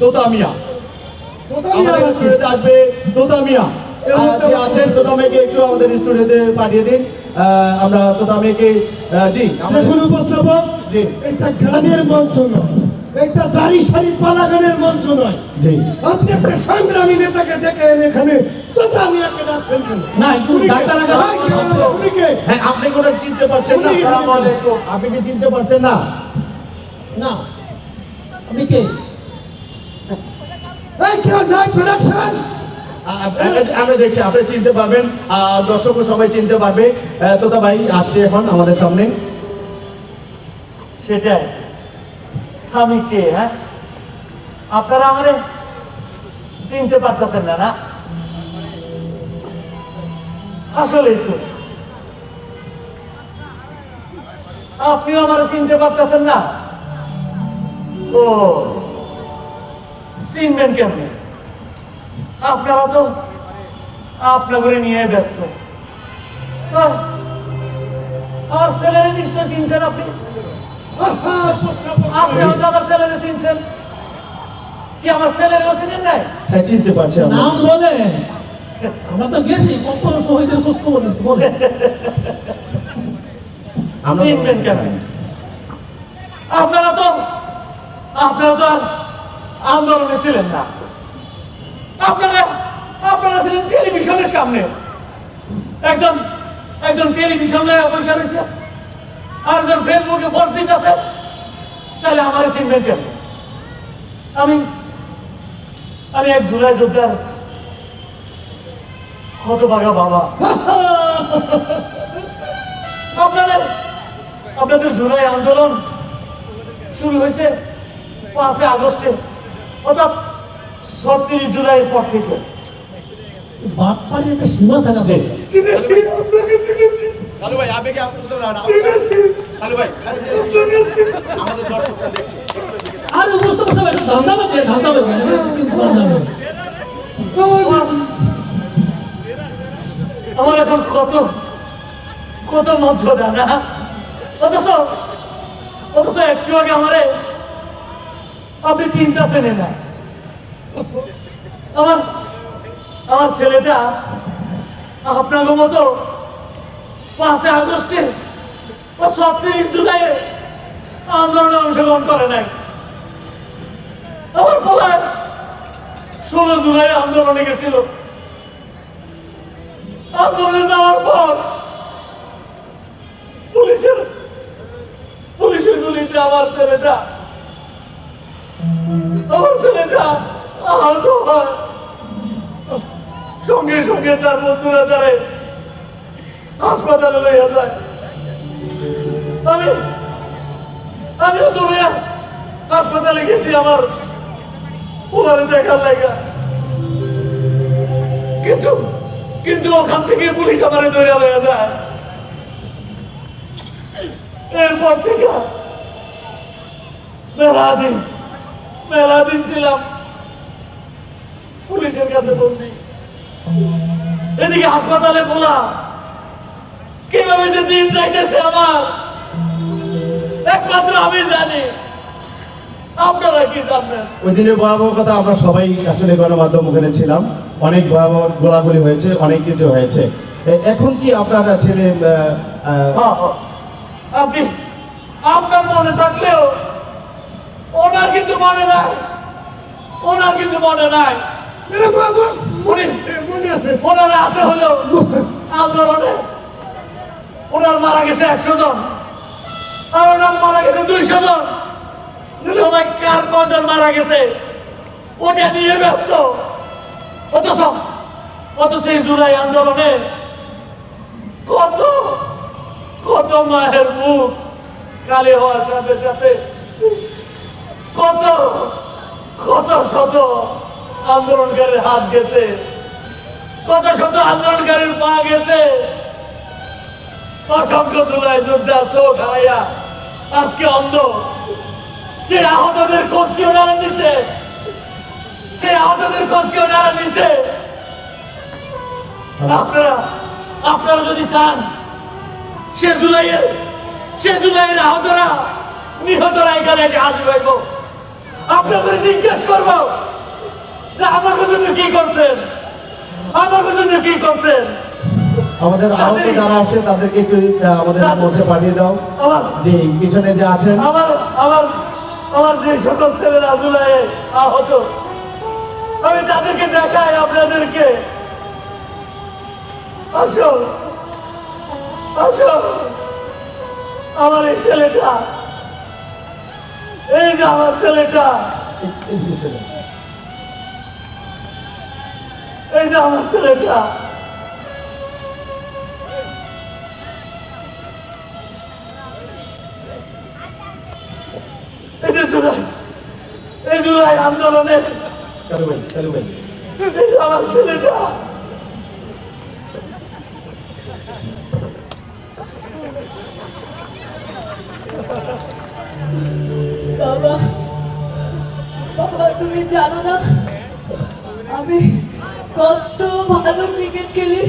তোতা মিয়া কোথাও নিয়ে স্টুডিওতে আসবে তোতা মিয়া এর আহ, মধ্যে যে আছেন তোতা মেয়েকে একটু আমাদের স্টুডিওতে পাঠিয়ে দিন। আমরা তোতা মেয়েকে জি আমাদের দেখুন উপস্থাপক। জি। এটা গানের মঞ্চ নয়। এটা দাড়ি সারি পালা গানের মঞ্চ নয়। জি। আপনি একটা সংগ্রামী নেতাকে ডেকে এনে এখানে তোতা ডাকছেন না, একটু ডাক্তার আগে- ভাই, কে বলো, উনি কে? হ্যাঁ আপনি চিনতে পারছেন না। আসসালামু আলাইকুম। আপনি কি চিনতে পারছেন না? না। আপনি কে এই কেউ নাই প্রোডাকশন আ- আমরা- আমরা দেখছি আপনি চিনতে পারবেন। দর্শকও সবাই চিনতে পারবে। তোতা ভাই আসছে এখন আমাদের সামনে। সেটাই। আমি কে হ্যাঁ? আপনারা আমারে চিনতে পারতেছেন না না? আসলেই তো। আপনিও আমার চিনতে পারতেছেন না? ও। চিনবেন কেমনে? আপনারা তো আপনাদের নিয়ে ব্যস্ত। তা, আমার ছেলের নিশ্চয় চিনছেন আপনি? আপনি হয়তো আমার ছেলেরে চিনছেন। কি আমার ছেলেরও চিনেন নাই? হ্যাঁ চিনতে পারছি আমরা। নাম বলে। আমরা তো গেছি কত শহীদের খোঁজ খবর নিয়েছি বলে। চিনবেন কেন আপনারা তো আপনারা তো আর আন্দোলনে ছিলেন না। আপনারা আপনারা ছিলেন টেলিভিশনের সামনে। একজন একজন টেলিভিশনে অবসর হয়েছে আর একজন ফেসবুকে পোস্ট দিতেছে। তাহলে আমার চিনবেন কেন আমি আমি এক জুলাই যোদ্ধার হতভাগা বাবা। আপনাদের আপনাদের জুলাই আন্দোলন শুরু হয়েছে পাঁচই আগস্টে। অর্থাৎ ছত্রিশ জুলাইয়ের পর থেকে। বাটপাড়ির একটা সীমা থাকা। চিনেছি আপনাকে চিনেছি। কালু ভাই আবেগে আপনি তো দাঁড়ান। চিনেছি। কালু ভাই আমাদের দর্শকরা দেখছে। আরে বুঝতে পারছ একটা ধান্দা বাজে ধান্দা বাজে চিন্তা ভাবনা নেই। আমার এখন কত কত মর্যাদা না অথচ অথচ একটু আগে আমারে আপনি চিন্তা চেনে না। আমার আমার ছেলেটা আপনার মতো পাঁচে আগস্টে ও জুলাই আন্দোলনে অংশগ্রহণ করে নাই। আমার পোলা ষোলো জুলাই আন্দোলনে গেছিল। আন্দোলনে যাওয়ার পর পুলিশের পুলিশের গুলিতে আমার ছেলেটা আমার ছেলেটা আহত হয়। সঙ্গে সঙ্গে তার বন্ধুরা তারে হাসপাতালে লইয়া যায়। আমি, আমিও দৌড়ে হাসপাতালে গেছি আমার ওনারে দেখার লাগা কিন্তু কিন্তু ওখান থেকে পুলিশ আমার ধরে লয়ে যায়। এরপর থেকে মেলা দিন মেলা দিন ছিলাম পুলিশের কাছে বন্দি। এদিকে হাসপাতালে বলা কীভাবে যে দিন যাইতেছে আমার একমাত্র আমি জানি। আপনারা কি ওই দিনের ভয়াবহ কথা আমরা সবাই আসলে গণমাধ্যম ওখানে ছিলাম। অনেক ভয়াবহ গোলাগুলি হয়েছে অনেক কিছু হয়েছে। এখন কি আপনারা ছেলে হ্যাঁ, হ্যাঁ। আপনি আপনার মনে থাকলেও ওনার কিন্তু মনে নাই। ওনার কিন্তু মনে নাই। মনে আছে মনে আছে। ওনারা আছে হলো আন্দোলনে। ওনার মারা গেছে একশো জন। আর ওনার মারা গেছে দুইশো জন। সবাই কার কজন মারা গেছে? ওটা নিয়ে ব্যস্ত। অথচ অথচ এই জুলাই আন্দোলনে কত কত মায়ের মুখ কালি হওয়ার সাথে সাথে কত? কত শত আন্দোলনকারীর হাত গেছে? কত শত আন্দোলনকারীর পা গেছে? অসংখ্য জুলাই যোদ্ধা চোখ হারাইয়া আজকে অন্ধ। যে আহতদের খোঁজ কেউ নারা নিচ্ছে সে আহতদের খোঁজ কেউ নারা নিচ্ছে আপনারা আপনারা যদি চান, সে জুলাইয়ের সে জুলাইয়ের আহতরা নিহতরা এখানে হাজির হইব। আপনাদের জিজ্ঞেস করব আমাকে জন্য কি করছেন? আমাকে জন্য কি করছেন? আমাদের আহত যারা আসছে তাদেরকে একটু আমাদের মঞ্চে পাঠিয়ে দাও। যে পিছনে যে আছেন। আমার আমার আমার যে সকল ছেলেরা জুলাই আহত আমি তাদেরকে দেখাই আপনাদেরকে। আসো আসো আমার এই ছেলেটা এই যে আমার ছেলেটা। এদিকে চলে এই যে আমার ছেলেটা। এই যে জুলাই। এই জুলাই আন্দোলনের কালু ভাই কালু ভাই। বাবা। বাবা তুমি জানো না আমি কত ভালো ক্রিকেট খেলি।